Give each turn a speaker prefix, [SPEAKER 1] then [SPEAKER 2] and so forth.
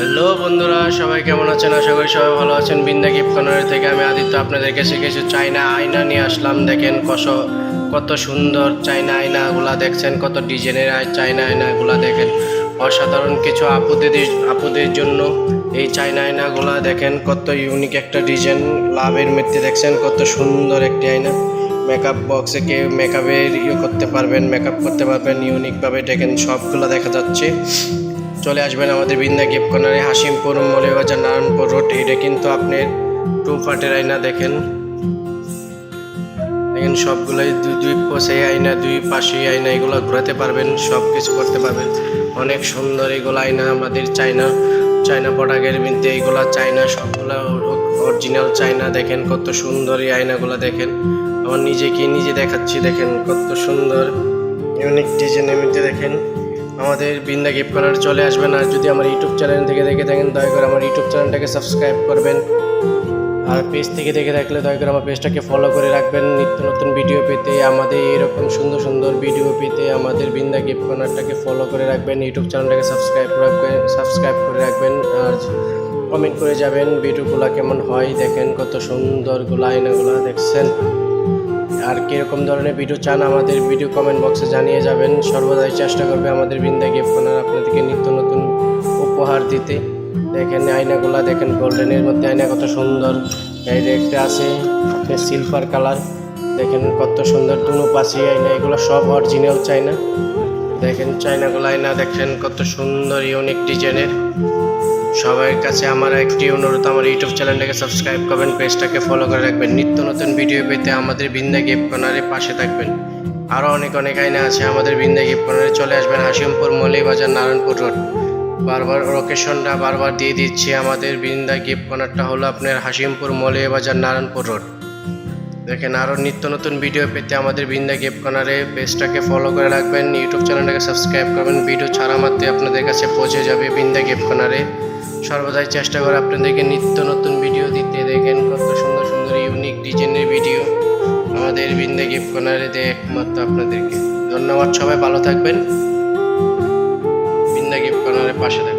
[SPEAKER 1] Hello বন্ধুরা, সবাই কেমন আছেন? আশা করি সবাই ভালো আছেন। বিন্দা গিফট কর্নার থেকে আমি আদিত্য আপনাদের কাছে কিছু চাইনা আয়না নিয়ে আসলাম। দেখেন কত কত সুন্দর চাইনা আয়নাগুলা দেখছেন, কত ডিজাইনের চাইনা আয়নাগুলা দেখেন। অসাধারণ কিছু আপুদের আপুদের জন্য এই চাইনা আয়নাগুলা দেখেন, কত ইউনিক একটা ডিজাইন লাভের মধ্যে দেখছেন, কত সুন্দর একটি আয়না। মেকআপ বক্সে কেউ মেকআপের ইয়ে করতে পারবেন মেকআপ করতে পারবেন ইউনিকভাবে দেখেন, সবগুলো দেখা যাচ্ছে। চলে আসবেন আমাদের বৃন্দা গিফট কর্নারে, হাসিমপুর মলিবাজার নারায়ণপুর রোড এটা কিন্তু আপনি টু পার্টের আয়না দেখেন। দেখেন সবগুলাই দুই দুই পাশে আয়না দুই পাশে আয়না এগুলো ঘোরাতে পারবেন সব কিছু করতে পারবেন। অনেক সুন্দর এগুলো আয়না আমাদের চায়না চায়না প্রোডাক্টের মধ্যে এইগুলা চায়না, সবগুলা অরিজিনাল চায়না। দেখেন কত সুন্দর এই আয়নাগুলো দেখেন। আমার নিজেকে নিজে দেখাচ্ছি, দেখেন কত সুন্দর। ইউনিক ডিজাইনের মধ্যে দেখেন। আমাদের বিন্দা গিফট কর্নার চলে আসবেন আর যদি আমার ইউটিউব চ্যানেল থেকে দেখে থাকেন, দয়া করে আমার ইউটিউব চ্যানেলটাকে সাবস্ক্রাইব করবেন। আর পেজ থেকে দেখে থাকলে দয়া করে আমার পেজটাকে ফলো করে রাখবেন। নিত্য নতুন ভিডিও পেতে, আমাদের এরকম সুন্দর সুন্দর ভিডিও পেতে আমাদের বিন্দা গিফট কর্নারটাকে ফলো করে রাখবেন। ইউটিউব চ্যানেলটাকে সাবস্ক্রাইব রাখবেন সাবস্ক্রাইব করে রাখবেন। আর কমেন্ট করে যাবেন ভিডিওগুলো কেমন হয়? দেখেন কত সুন্দরগুলো আয়নাগুলো দেখছেন। আর কীরকম ধরনের ভিডিও চান আমাদের ভিডিও কমেন্ট বক্সে জানিয়ে যাবেন। সর্বদাই চেষ্টা করবে আমাদের বিন্দা গিফট কর্নার আপনাদেরকে নিত্য নতুন উপহার দিতে। দেখেন আয়নাগুলা, দেখেন গোল্ডেনের মধ্যে আয়না কত সুন্দর। এই একটা আছে আপনার সিলভার কালার দেখেন কত সুন্দর, দুনো পাশে আয়না, এগুলো সব অরিজিনাল চাইনা দেখেন চাইনাগুলো আয়না, দেখেন কত সুন্দর ইউনিক ডিজাইনের সবার কাছে আমার একটি অনুরোধ, আমার ইউটিউব চ্যানেলটাকে সাবস্ক্রাইব করবেন, পেজটাকে ফলো করে রাখবেন। নিত্য নতুন ভিডিও পেতে আমাদের বিন্দা গিফট কর্নারে পাশে থাকবেন। আরও অনেক অনেক আইনা আছে, আমাদের বিন্দা গিফট কর্নারে চলে আসবেন হাসিমপুর মৌলিবাজার, নারায়ণপুর রোড বারবার লোকেশনটা বারবার দিয়ে দিচ্ছি, আমাদের বৃন্দা গিফট কর্নারটা হলো আপনার হাসিমপুর মৌলিবাজার, নারায়ণপুর রোড দেখেন আরও নিত্য নতুন ভিডিও পেতে আমাদের বৃন্দা গিফট কর্নারে পেজটাকে ফলো করে রাখবেন, ইউটিউব চ্যানেলটাকে সাবস্ক্রাইব করবেন। ভিডিও ছাড়া মাত্রই আপনাদের কাছে পৌঁছে যাবে বৃন্দা গিফট কর্নারে। সর্বদাই চেষ্টা করে আপনাদেরকে নিত্য নতুন ভিডিও দিতে। দেখেন কত সুন্দর সুন্দর ইউনিক ডিজাইনের ভিডিও আমাদের বিন্দে গিফট কর্নারে দেয় একমাত্র আপনাদেরকে। ধন্যবাদ সবাই, ভালো থাকবেন। বিন্দা গিফট কর্নারের পাশে থাকবেন।